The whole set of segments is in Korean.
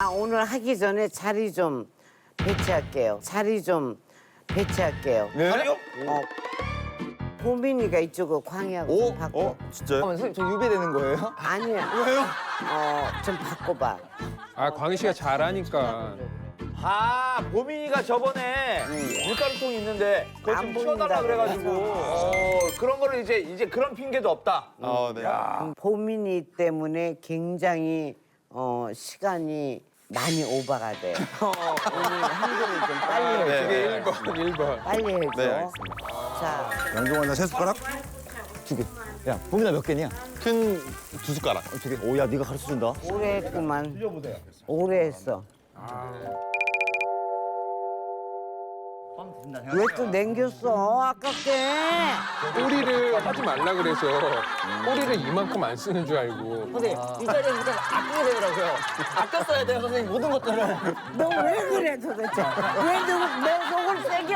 아, 오늘 하기 전에 자리 좀 배치할게요. 자리 좀 배치할게요. 네? 어, 보민이가 이쪽으로 광희하고 오? 좀 바꿔. 어? 진짜요? 잠깐만, 선생님, 저 유배되는 거예요? 아니야. 왜요? 어, 좀 바꿔봐. 아 광희 씨가 잘하니까 아, 보민이가 저번에 밀가루통 있는데 그거 안좀 보인다 치워달라 그래가지고 어, 그런 거를 이제 이제 그런 핑계도 없다. 아, 네. 야. 보민이 때문에 굉장히 어, 시간이 많이 오버가 돼. 오늘 한글을 좀 빨리 해줘. 네. 그게 1번 1번 빨리 해줘. 네, 알겠습니다. 자, 양종원 나세 숟가락? 두 개. 야, 보민아 몇 개냐? 큰 두 숟가락. 어, 두 개. 오, 야, 네가 가르쳐 준다. 오래 했구만. 오래 했어. 왜 또 남겼어? 아깝게. 꼬리를 하지 말라 그래서 꼬리를 이만큼 안 쓰는 줄 알고 선생님, 이 자리에 무조건 아끼게 되더라고요. 아껴 써야 돼요, 선생님, 모든 것들을. 너 왜 그래 도대체? 왜 너, 내 속을 새겨?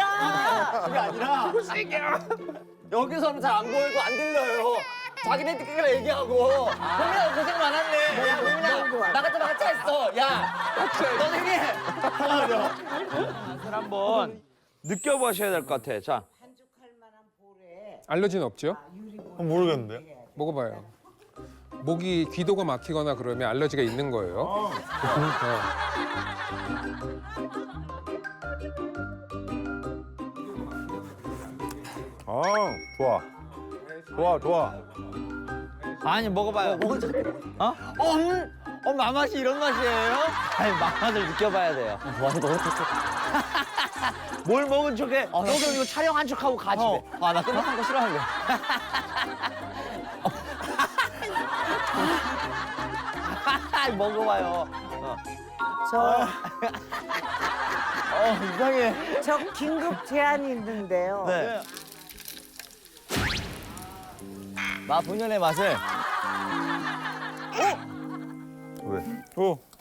그게 아니라. 여기서는 잘 안 보이고 안 들려요. 자기네들끼리 얘기하고. 보민아, 고생 많았네. 야, 보민아, 나 같은 거 같이 했어. 야, 선생님. 한번 느껴보셔야 될 것 같아. 자, 알러지는 없죠? 모르겠는데요? 먹어봐요. 목이 귀도가 막히거나 그러면 알러지가 있는 거예요. 어. 아, 좋아. 좋아, 좋아. 아니 먹어봐요. 어? 어, 음, 어, 마맛이 이런 맛이에요? 아니 맛을 느껴봐야 돼요. 와, 너무 좋다. 뭘 먹은 척해? 너도 이거 촬영한 척하고 가 집에. 어, 아, 나 끝나는 거 싫어하는데. 먹어봐요. 저, 어, 이상해. 저 긴급 제안이 있는데요. 네. 마 본연의 맛을. 어?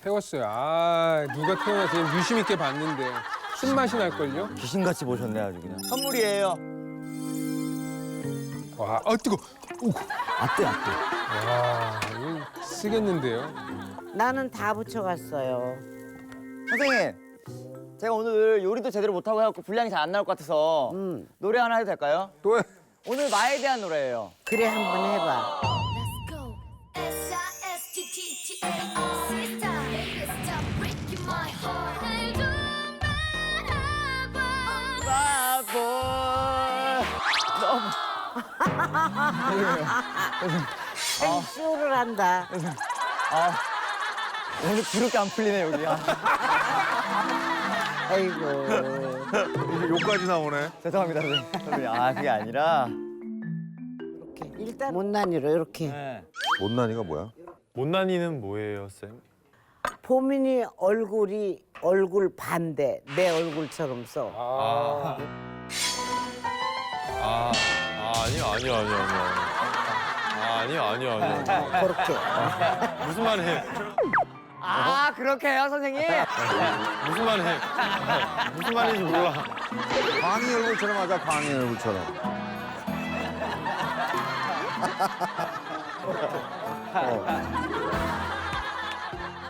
태웠어요. 아 누가 태어나서 지금 유심 있게 봤는데 쓴맛이 날걸요? 귀신같이 보셨네, 아주 그냥. 선물이에요. 와, 아 뜨거. 오, 아떼, 아떼. 와, 이거 쓰겠는데요? 나는 다 붙여갔어요. 선생님, 제가 오늘 요리도 제대로 못하고 해갖고 분량이 잘 안 나올 것 같아서 음. 노래 하나 해도 될까요? 또 해. 오늘 마에 대한 노래예요. 그래, 한번 해봐. 바라봐. 쇼를 한다. 아, 오늘 부럽게 안 풀리네, 여기. 아, 아이고. 이제 욕까지 나오네. 죄송합니다, 선생님. 선생님. 아, 그게 아니라. 이렇게. 일단 못난이로 이렇게. 네. 못난이가 뭐야? 못난이는 뭐예요, 쌤? 보민이 얼굴이 얼굴 반대. 내 얼굴처럼 써. 아, 아, 아 아니요, 아니요, 아니요, 아니요. 아, 아니요, 아니요, 아니요. 그렇게. 무슨 말 해? 아, 그렇게 해요, 선생님? 무슨 말 해? 무슨 말인지 몰라. 광희 얼굴처럼 하자, 광희 얼굴처럼.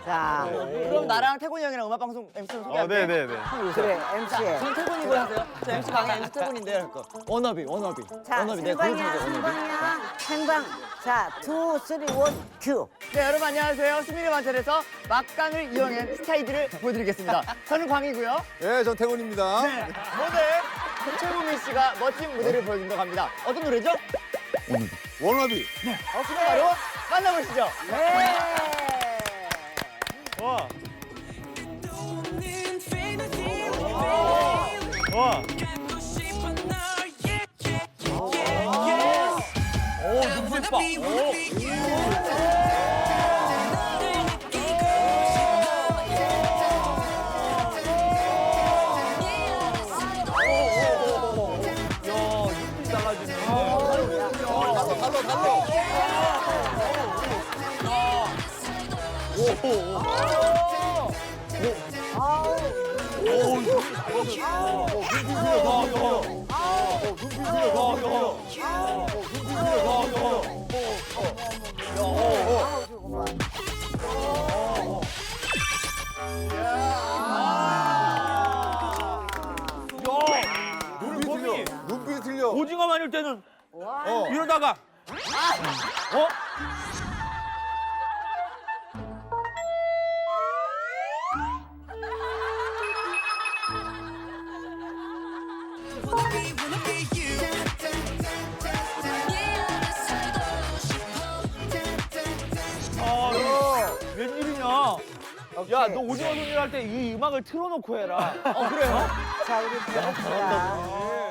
자, 그럼 나랑 태곤이 형이랑 음악 방송 MC로 어, 소개할게요. 네, 네, 네. 그래, MC해. 저는 태곤이고 하세요. 저 MC 강의 MC 태곤인데요. 그 워너비, 워너비. 자, 워너비. 내가 그런 생방이야, 소리죠, 워너비. 생방이야. 생방. 자, 투, 쓰리, 원, 큐. 네, 여러분 안녕하세요. 수민의 만찬에서 막강을 이용한 스타일들을 보여드리겠습니다. 저는 광이고요. 예, 전 태곤입니다. 네, 오늘 최고민 씨가 멋진 무대를 보여준다고 합니다. 어떤 노래죠? 워너비. 어, 그럼 바로 만나보시죠. 네. 와. 오, 눈물 봐. 오. 오, 오, 오. 오. 오. 오징어 만일 때는 이러다가 어? 야, 너 오징어 손질 할 때 이 음악을 틀어놓고 해라. 자, 우리 배웠다.